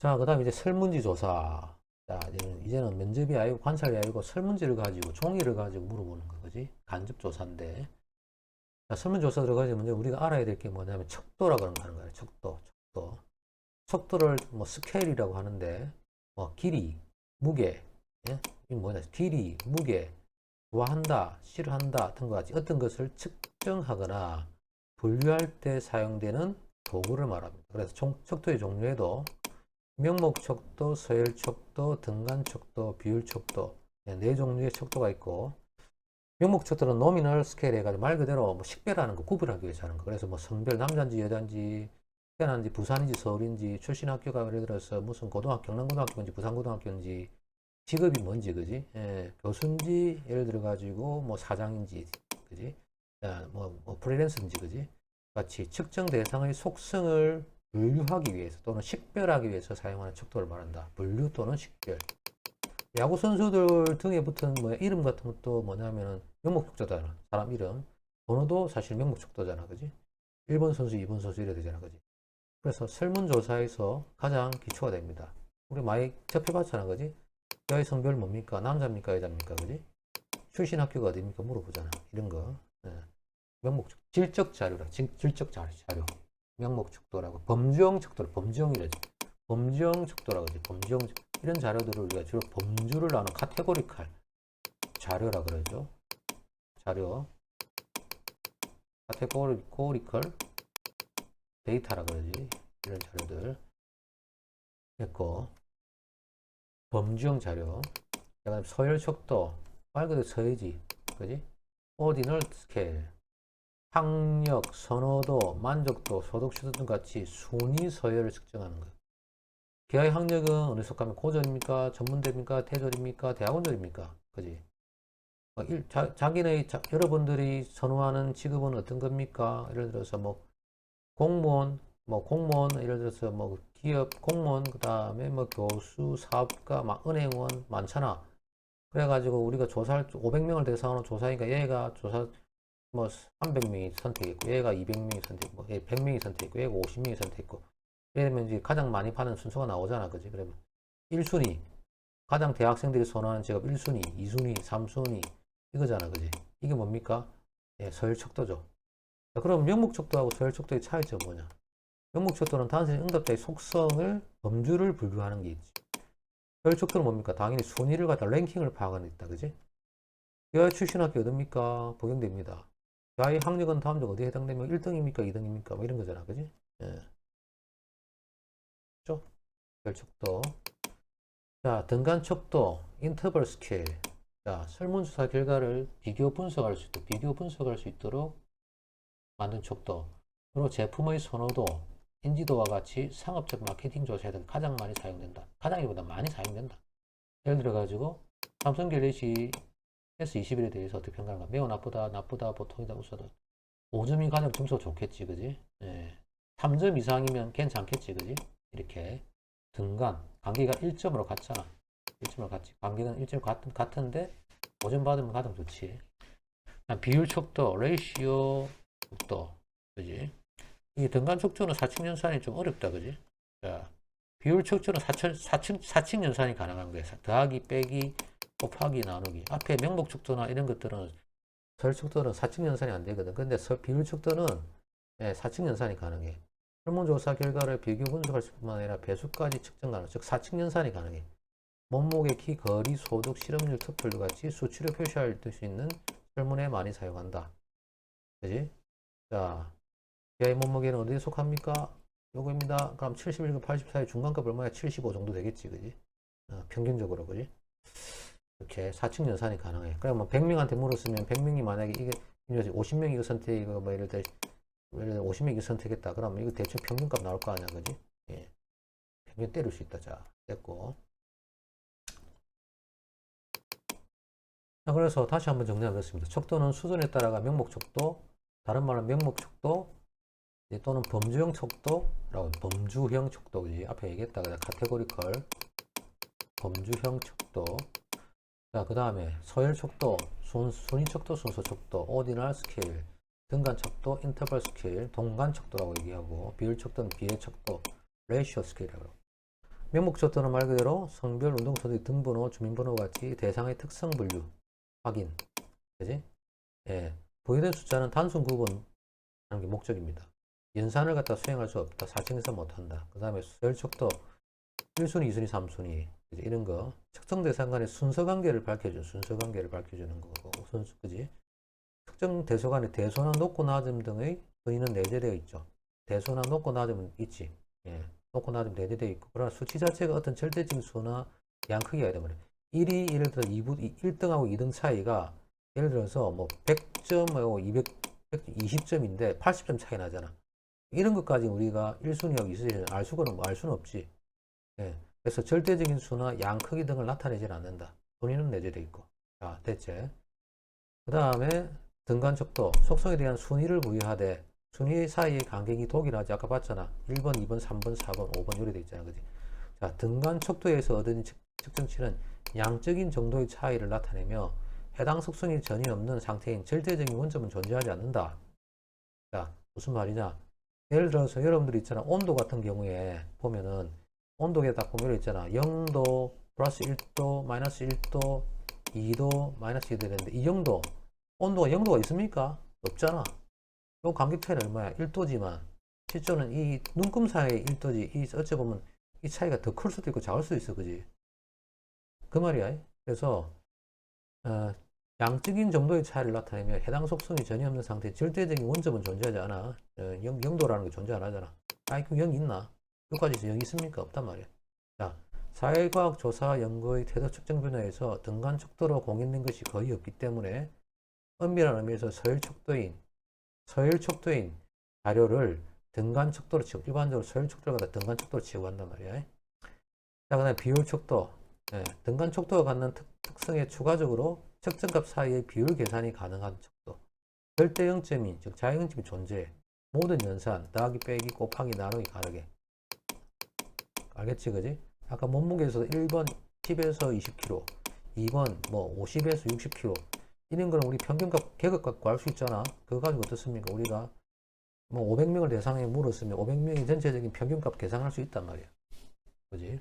자, 그 다음에 이제 설문지 조사. 자, 이제는, 이제는 면접이 아니고 관찰이 아니고 설문지를 가지고 종이를 가지고 물어보는 거지. 간접 조사인데. 자, 설문조사 들어가지 먼저 우리가 알아야 될 게 뭐냐면 척도라고 하는 거 하는 거예요. 척도, 척도. 척도를 뭐 스케일이라고 하는데, 뭐 길이, 무게, 예? 이 뭐냐, 길이, 무게, 좋아한다, 싫어한다 같은 것 같이 어떤 것을 측정하거나 분류할 때 사용되는 도구를 말합니다. 그래서 총- 척도의 종류에도 명목 척도, 서열 척도, 등간 척도, 비율 척도. 네, 네 종류의 척도가 있고. 명목 척도는 노미널 스케일 해가지고 말 그대로 뭐 식별하는 거 구분하기 위해서 하는 거. 그래서 뭐 성별 남자인지 여자인지 태어난지 부산인지 서울인지 출신 학교가 예를 들어서 무슨 고등학교 경남고등학교인지 부산고등학교인지 직업이 뭔지 그지? 예, 교수인지 예를 들어 가지고 뭐 사장인지 그지? 야, 뭐, 뭐 프리랜서인지 그지? 같이 측정 대상의 속성을 분류하기 위해서 또는 식별하기 위해서 사용하는 척도를 말한다. 분류 또는 식별. 야구 선수들 등에 붙은 뭐 이름 같은 것도 뭐냐면은 명목척도잖아. 사람 이름. 번호도 사실 명목척도잖아. 그지? 1번 선수, 2번 선수 이래 되잖아. 그지? 그래서 설문조사에서 가장 기초가 됩니다. 우리 많이 접해봤잖아. 그지? 여의 성별 뭡니까? 남자입니까? 여자입니까? 그지? 출신 학교가 어디입니까? 물어보잖아. 이런 거. 예. 명목적, 질적 자료라. 질, 질적 자료. 자료. 명목 척도라고 범주형 척도를 범주형이라지 범주형 척도라고 하지 범주형 척- 이런 자료들을 우리가 주로 범주를 나눈 카테고리칼 자료라 그러죠. 자료. 카테고리컬 데이터라 그러지. 이런 자료들. 했고. 범주형 자료. 그다음 서열 척도. 말 그대로 서해지. 그지? 오디널 스케일 학력, 선호도, 만족도, 소득 수준 등 같이 순위 서열을 측정하는 것. 기하의 학력은 어느 속하면 고졸입니까? 전문대입니까? 대졸입니까? 대학원졸입니까? 그지? 어, 일- 자, 자기네, 자, 여러분들이 선호하는 직업은 어떤 겁니까? 예를 들어서 뭐, 공무원, 뭐, 공무원, 예를 들어서 뭐, 기업 공무원, 그 다음에 뭐, 교수, 사업가, 막, 은행원, 많잖아. 그래가지고 우리가 조사할, 500명을 대상으로 조사하니까 얘가 조사, 뭐 300명이 선택했고 얘가 200명이 선택했고 얘 100명이 선택했고 얘가 50명이 선택했고. 이러면 이제 가장 많이 파는 순서가 나오잖아 그지? 그러면 1순위. 가장 대학생들이 선호하는 직업 1순위 2순위 3순위. 이거잖아 그지? 이게 뭡니까? 예, 서열척도죠. 자, 그럼 명목척도하고 서열척도의 차이점은 뭐냐? 명목척도는 단순히 응답자의 속성을 범주를 분류하는 게 있지. 서열척도는 뭡니까? 당연히 순위를 갖다 랭킹을 파악하는 데 있다 그지? 여야 출신 학교 어딥니까? 복용됩니다 야의 학력은 다음 중 어디에 해당되면 1등입니까? 2등입니까? 뭐 이런 거잖아. 그지? 예. 그죠? 결척도. 자, 등간 척도, 인터벌 스케일. 자, 설문조사 결과를 비교 분석할 수 있도록, 비교 분석할 수 있도록 만든 척도. 그리고 제품의 선호도, 인지도와 같이 상업적 마케팅 조사에 등 가장 많이 사용된다. 가장이보다 많이 사용된다. 예를 들어가지고, 삼성 갤럭시 S21에 대해서 어떻게 평가하는가? 매우 나쁘다, 나쁘다, 보통이다, 우수하다. 5점이 가장 점수가 좋겠지, 그지? 예. 3점 이상이면 괜찮겠지, 그지? 이렇게. 등간. 관계가 1점으로 같잖아. 1점으로 같지. 관계는 1점 같은, 같은데, 5점 받으면 가장 좋지. 비율 척도, 레이시오 척도. 그지? 이 등간 척도는 사칙 연산이 좀 어렵다, 그지? 자, 비율 척도는 사칙, 사칙, 사칙 연산이 가능한 거야. 더하기, 빼기, 곱하기 나누기. 앞에 명목 척도나 이런 것들은 설 척도는 사칙 연산이 안 되거든. 근데 서 비율 척도는 예, 사칙 연산이 가능해. 설문조사 결과를 비교 분석할 뿐만 아니라 배수까지 측정 가능 즉 사칙 연산이 가능해. 몸무게 키 거리 소득 실업률 토플 같이 수치로 표시할 수 있는 설문에 많이 사용한다. 그지? 자 기아의 몸무게는 어디에 속합니까? 요거입니다. 그럼 71급 84의 중간급 얼마야? 75 정도 되겠지 그지? 어, 평균적으로 그지 이렇게 사측 연산이 가능해. 그러면 100명한테 물었으면 100명이 만약에 이게 50명이 이거 선택이고 뭐 예를 들어 예를 들어 50명이 이거 선택했다. 그러면 이거 대충 평균값 나올 거 아니야, 그지? 예. 평균 때릴 수 있다. 자, 됐고. 자, 그래서 다시 한번 정리하겠습니다. 척도는 수준에 따라가 명목 척도, 다른 말로 명목 척도, 또는 범주형 척도라고 범주형 척도, 그지? 앞에 얘기했다. 그냥 카테고리컬 범주형 척도. 자, 그 다음에 서열 척도, 순, 순위 척도, 순서 척도, 오디널 스케일, 등간 척도, 인터벌 스케일, 동간 척도라고 얘기하고, 비율 척도는 비례 척도, 레이시오 스케일이라고. 명목조건은 말 그대로 성별, 운동소득, 등번호, 주민번호 같이 대상의 특성 분류 확인. 그지? 예. 보이는 숫자는 단순 구분하는 게 목적입니다. 연산을 갖다 수행할 수 없다. 사칭해서 못한다. 그 다음에 수열척도 1순위, 2순위, 3순위 그지? 이런 거 특정 대상 간의 순서 관계를 밝혀주는 순서 관계를 밝혀주는 거고 순수 그지? 특정 대소 간의 대소나 높고 낮음 등의 의의는 내재되어 있죠. 대소나 높고 낮음은 있지. 예. 높고 낮음 내재되어 있고 그러나 수치 자체가 어떤 절대적인 수나 양 크기가 말이에요. 1이 예를 들어 2부, 1등하고 2등 차이가 예를 들어서 뭐 100점하고 200, 120점인데 80점 차이 나잖아. 이런 것까지 우리가 1순위하고 2순위를 알 수가 알 수는 없지. 예. 그래서 절대적인 수나 양 크기 등을 나타내질 않는다. 순위는 내재되어 있고. 자, 대체. 그 다음에 등간 척도, 속성에 대한 순위를 부여하되 순위 사이의 간격이 독일하지 아까 봤잖아. 1번, 2번, 3번, 4번, 5번 요리 돼 있잖아. 그지? 자, 등간 척도에서 얻은 측- 측정치는 양적인 정도의 차이를 나타내며 해당 속성이 전혀 없는 상태인 절대적인 원점은 존재하지 않는다. 자, 무슨 말이냐? 예를 들어서 여러분들 있잖아. 온도 같은 경우에 보면은 온도계 딱 보면 있잖아. 0도, 플러스 1도, 마이너스 1도, 2도, 마이너스 2도 되는데 이 정도 온도가 0도가 있습니까? 없잖아. 요 차이는 얼마야? 1도지만 실제로는 이 눈금 사이의 1도지 이 어찌 보면 이 차이가 더 클 수도 있고 작을 수도 있어. 그지? 그 말이야. 그래서 어, 양적인 정도의 차이를 나타내며 해당 속성이 전혀 없는 상태에 절대적인 원점은 존재하지 않아. 어, 0, 0도라는 게 존재 안 하잖아. IQ 0 있나? 여기까지 0 있습니까? 없단 말이야. 자, 사회과학 조사 연구의 태도 측정 분야에서 등간 척도로 공인된 것이 거의 없기 때문에 엄밀한 의미에서 서열 척도인, 서열 척도인 자료를 등간 척도로 치고, 일반적으로 서열 척도를 갖다 등간 척도로 치고 한단 말이야. 자, 그 다음에 비율 척도. 예, 등간 척도가 갖는 특, 특성에 추가적으로 측정값 사이의 비율 계산이 가능한 척도. 절대 0점인, 즉 자의 0점이 존재해. 모든 연산, 더하기, 빼기, 곱하기, 나누기 가능해. 알겠지, 그지? 아까 몸무게에서 1번 10에서 20kg, 2번 뭐 50에서 60kg. 이런 거는 우리 평균값, 계급 갖고 알 수 있잖아. 그거 가지고 어떻습니까? 우리가 뭐 500명을 대상에 물었으면 500명의 전체적인 평균값 계산할 수 있단 말이야. 그지?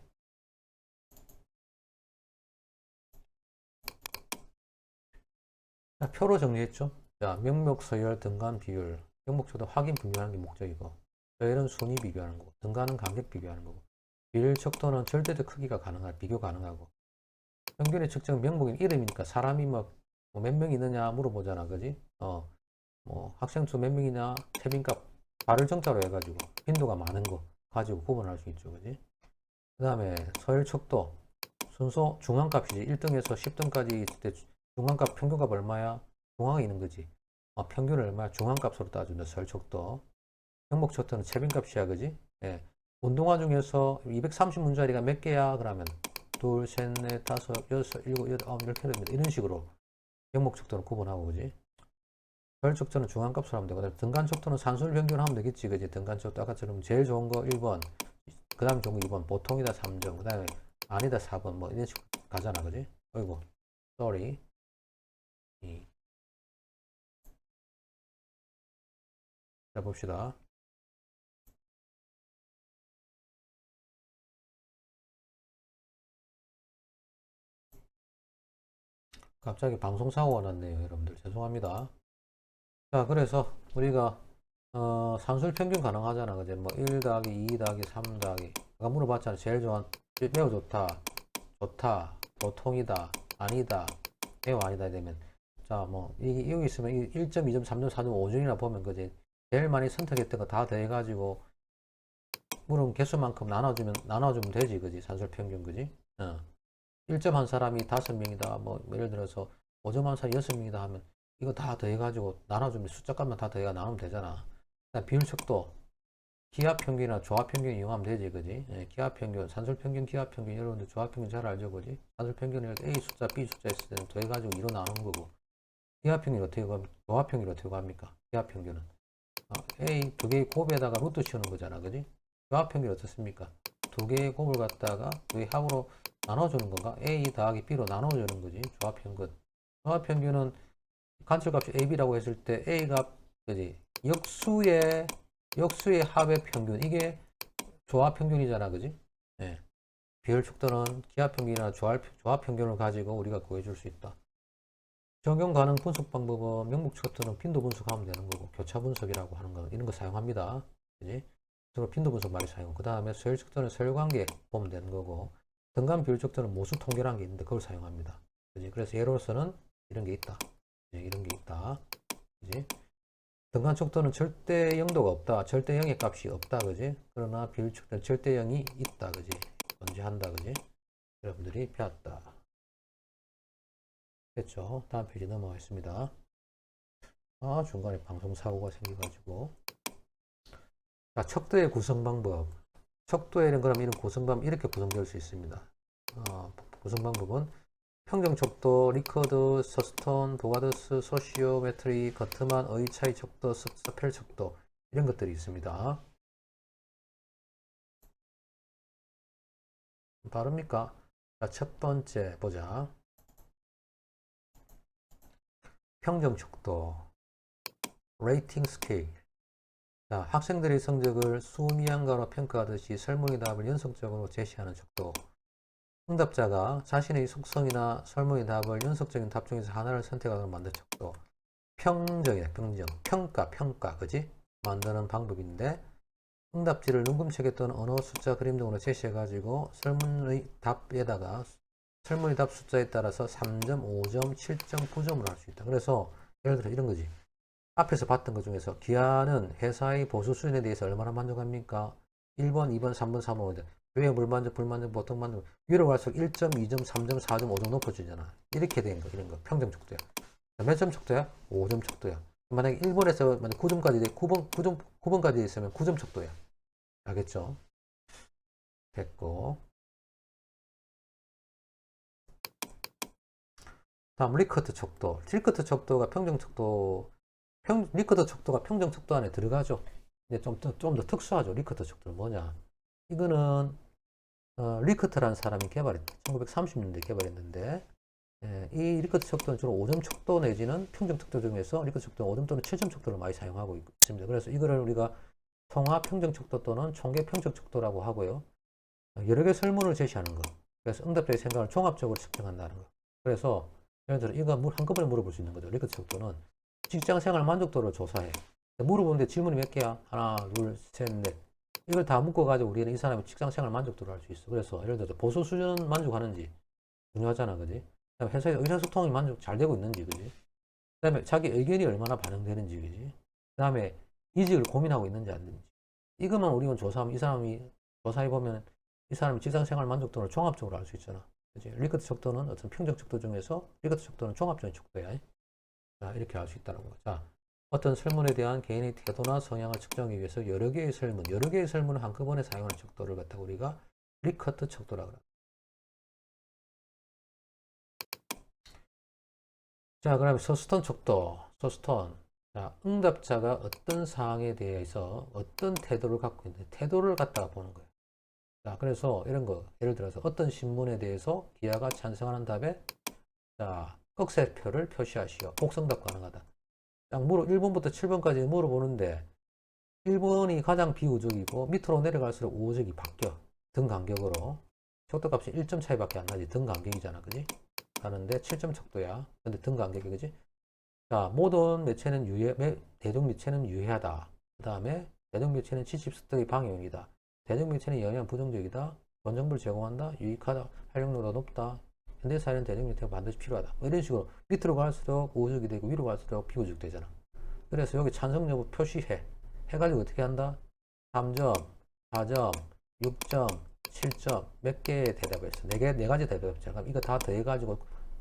자, 표로 정리했죠? 자, 명목, 서열, 등간, 비율. 명목초도 확인 분류하는 게 목적이고, 서열은 순위 비교하는 거고, 등간은 간격 비교하는 거고, 비율 척도는 절대적 크기가 가능한, 비교 가능하고, 평균의 측정 명목인 이름이니까 사람이 뭐몇명 있느냐 물어보잖아. 그지? 어, 뭐 학생 수 몇 명이냐, 태빈값, 발을 정자로 해가지고, 빈도가 많은 거 가지고 구분할 수 있죠. 그지? 그 다음에 서열 척도, 순서 중앙값이지. 1등에서 10등까지 있을 때 중앙값, 평균값 얼마야? 중앙에 있는 거지. 어, 평균을 얼마야? 중앙값으로 따준다. 설척도. 명목 척도는 채빈값이야. 그지? 예. 운동화 중에서 230문자리가 몇 개야? 그러면 둘, 셋, 넷, 다섯, 여섯, 일곱, 여덟, 아홉 이렇게 됩니다. 이런 식으로 명목 척도는 구분하고 그지? 별 척도는 중앙값으로 하면 되고 등간 척도는 산술 평균 하면 되겠지. 그지? 등간 척도 아까처럼 제일 좋은 거 1번, 그 다음 좋은 거 2번, 보통이다 3점, 그 다음에 아니다 4번 뭐 이런 식으로 가잖아. 그지? 어이구, sorry. 이. 자 봅시다. 갑자기 방송 사고가 났네요, 여러분들. 죄송합니다. 자, 그래서 우리가 어, 산술 평균 가능하잖아. 그제 뭐1 더하기 2 더하기 3 더하기 아까 물어봤잖아. 제일 좋아 매우 좋다. 좋다. 보통이다. 아니다. 매우 아니다 되면 자, 뭐, 이, 여기 있으면 1점, 2점, 3점, 4점, 5점이나 보면 그지. 제일 많이 선택했던 거 다 더해 가지고, 물음 개수만큼 나눠주면, 나눠주면 되지, 그지. 산술 평균, 그지. 어. 1점 한 사람이 5명이다. 뭐, 예를 들어서 5점 한 사람이 6명이다 하면, 이거 다 더해가지고 나눠주면 숫자값만 다 더해가 나누면 되잖아. 그다음 비율 척도. 기하 평균이나 조합 평균 이용하면 되지, 그지? 예, 기하 평균, 산술 평균, 기하 평균, 여러분들 조합 평균 잘 알죠, 그지? 산술 평균을 A 숫자, B 숫자 있을 때는 더해가지고 2로 나누는 거고, 기하 평균이 어떻게 구합니까? 조합 평균이 어떻게 구합니까? 기하 평균은. 어, A 두 개의 곱에다가 루트 씌우는 거잖아, 그지? 조합 평균이 어떻습니까? 두 개의 곱을 갖다가 두 개의 합으로 나눠주는 건가? A 더하기 B로 나눠주는 거지, 조합 평균. 조합 평균은 간철값이 AB라고 했을 때 A가, 그지? 역수의 역수의 합의 평균 이게 조합 평균이잖아 그지 예. 비율 척도는 기하 평균이나 조합, 조합 평균을 가지고 우리가 구해줄 수 있다. 적용 가능 분석 방법은 명목 척도는 빈도 분석하면 되는 거고 교차 분석이라고 하는 거 이런 거 사용합니다. 그지? 주로 빈도 분석 많이 사용. 그 다음에 서열 척도는 서열 관계 보면 되는 거고 등간 비율 척도는 모수 통계라는 게 있는데 그걸 사용합니다. 그지? 그래서 예로서는 이런 게 있다. 그지? 이런 게 있다. 그지? 등간 척도는 절대 0도가 없다. 절대 0의 값이 없다. 그지? 그러나 비율 척도는 절대 0이 있다. 그지? 존재한다. 그지? 여러분들이 배웠다. 됐죠? 다음 페이지 넘어가겠습니다. 아, 중간에 방송 사고가 생겨가지고. 자, 척도의 구성 방법. 척도에는 그럼 이런 방법 이렇게 구성될 수 있습니다. 어, 구성 방법은 평정 척도, 리커드, 서스톤, 보가드스, 소시오 메트리, 거트만, 어의 차이 척도, 스- 스펠 척도 이런 것들이 있습니다. 바릅니까? 자, 첫 번째 보자. 평정 척도, 레이팅 스케일. 자, 학생들의 성적을 수미양가로 평가하듯이 설문의 답을 연속적으로 제시하는 척도. 응답자가 자신의 속성이나 설문의 답을 연속적인 답 중에서 하나를 선택하도록 만든 척도. 평정이야, 평정. 평가, 평가. 그지? 만드는 방법인데, 응답지를 눈금책에 또는 언어, 숫자, 그림 등으로 제시해 가지고 설문의 답에다가 설문의 답 숫자에 따라서 3점, 5점, 7점, 9점을 할 수 있다. 그래서 예를 들어 이런 거지. 앞에서 봤던 것 중에서 기아는 회사의 보수 수준에 대해서 얼마나 만족합니까? 1번, 2번, 3번, 4번, 5번. 왜 불만족, 불만족, 보통 만족. 위로 갈수록 1점, 2점, 3점, 4점, 5점 높아지잖아. 이렇게 된 거, 이런 거. 평점 척도야. 몇 점 척도야? 5점 척도야. 만약에 1번에서 만약 9점까지 돼, 9번, 9점, 9번까지 있으면 9점 척도야. 알겠죠? 됐고. 다음 리커트 척도. 리커트 척도가 평정 척도, 평, 리커트 척도가 평정 척도 안에 들어가죠. 근데 좀, 더- 좀더 특수하죠. 리커트 척도는 뭐냐. 이거는, 어, 리커트라는 사람이 개발했, 1930년대 개발했는데, 예, 이 리커트 척도는 주로 5점 척도 내지는 평정 척도 중에서 리커트 척도는 5점 또는 7점 척도를 많이 사용하고 있- 있습니다. 그래서 이거를 우리가 통합 평정 척도 또는 총계 평정 척도라고 하고요. 어, 여러 개 설문을 제시하는 거. 그래서 응답자의 생각을 종합적으로 측정한다는 거. 그래서 예를 들어 이거 물- 한꺼번에 물어볼 수 있는 거죠. 리커트 척도는 직장 생활 만족도를 조사해. 물어보는데 질문이 몇 개야? 하나, 둘, 셋, 넷. 이걸 다 묶어가지고 우리는 이 사람의 직장 생활 만족도를 알 수 있어. 그래서 예를 들어서 보수 수준 만족하는지 중요하잖아, 그지? 회사의 의사소통이 만족 잘 되고 있는지, 그지? 그다음에 자기 의견이 얼마나 반영되는지, 그지? 그다음에 이직을 고민하고 있는지 안 되는지. 이것만 우리가 조사하면 이 사람이 조사해 보면 이 사람의 직장 생활 만족도를 종합적으로 알 수 있잖아. 그지? 리커트 척도는 어떤 평정 척도 중에서 리커트 척도는 종합적인 척도야. 자, 이렇게 알 수 있다는 거. 자, 어떤 설문에 대한 개인의 태도나 성향을 측정하기 위해서 여러 개의 설문, 여러 개의 설문을 한꺼번에 사용하는 척도를 갖다가 우리가 리커트 척도라고 합니다. 자, 그 다음에 서스턴 척도, 서스턴. 자, 응답자가 어떤 사항에 대해서 어떤 태도를 갖고 있는지 태도를 갖다가 보는 거예요. 자, 그래서 이런 거, 예를 들어서 어떤 신문에 대해서 기아가 찬성하는 답에 자, 억세표를 표시하시오. 복성답 가능하다. 딱 물어 1번부터 7번까지 물어보는데 1번이 가장 비우적이고 밑으로 내려갈수록 우호적이 바뀌어. 등 간격으로. 척도값이 1점 차이밖에 안 나지. 등 간격이잖아. 그지? 가는데 7점 척도야. 근데 등 간격이 그지? 자, 모든 매체는 유해, 매, 대중 매체는 유해하다. 그 다음에 대중 매체는 습득의 방해용이다. 대중 매체는 영향 부정적이다. 원정보를 제공한다. 유익하다. 활용도가 높다. 현대사회는 대중 매체가 반드시 필요하다. 뭐 이런 식으로 밑으로 갈수록 우호적이 되고 위로 갈수록 비우적 되잖아. 그래서 여기 찬성 여부 표시해. 해가지고 어떻게 한다? 3점, 4점, 6점, 7점 몇 개의 대답했어. 네 개, 네 가지 대답했잖아. 그럼 이거 다 더해가지고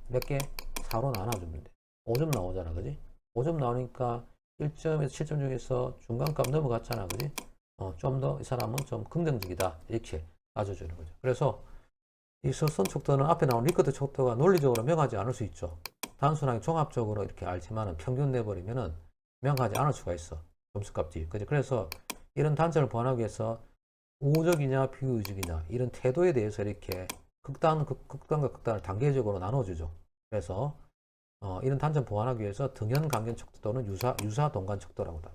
몇 개? 4로 나눠주면 돼. 5점 나오잖아. 그지? 5점 나오니까 1점에서 7점 중에서 중간값 넘어갔잖아. 그지? 어, 좀 더 이 사람은 좀 긍정적이다. 이렇게 따져주는 거죠. 그래서 이 서선 척도는 앞에 나온 리커트 척도가 논리적으로 명하지 않을 수 있죠. 단순하게 종합적으로 이렇게 알지만은 평균 내버리면은 명하지 않을 수가 있어. 점수값이. 그지? 그래서 이런 단점을 보완하기 위해서 우호적이냐 비우적이냐 이런 태도에 대해서 이렇게 극단, 극, 극단과 극단을 단계적으로 나눠주죠. 그래서 어, 이런 단점 보완하기 위해서 등연 강견 척도 또는 유사, 유사 동간 척도라고 합니다.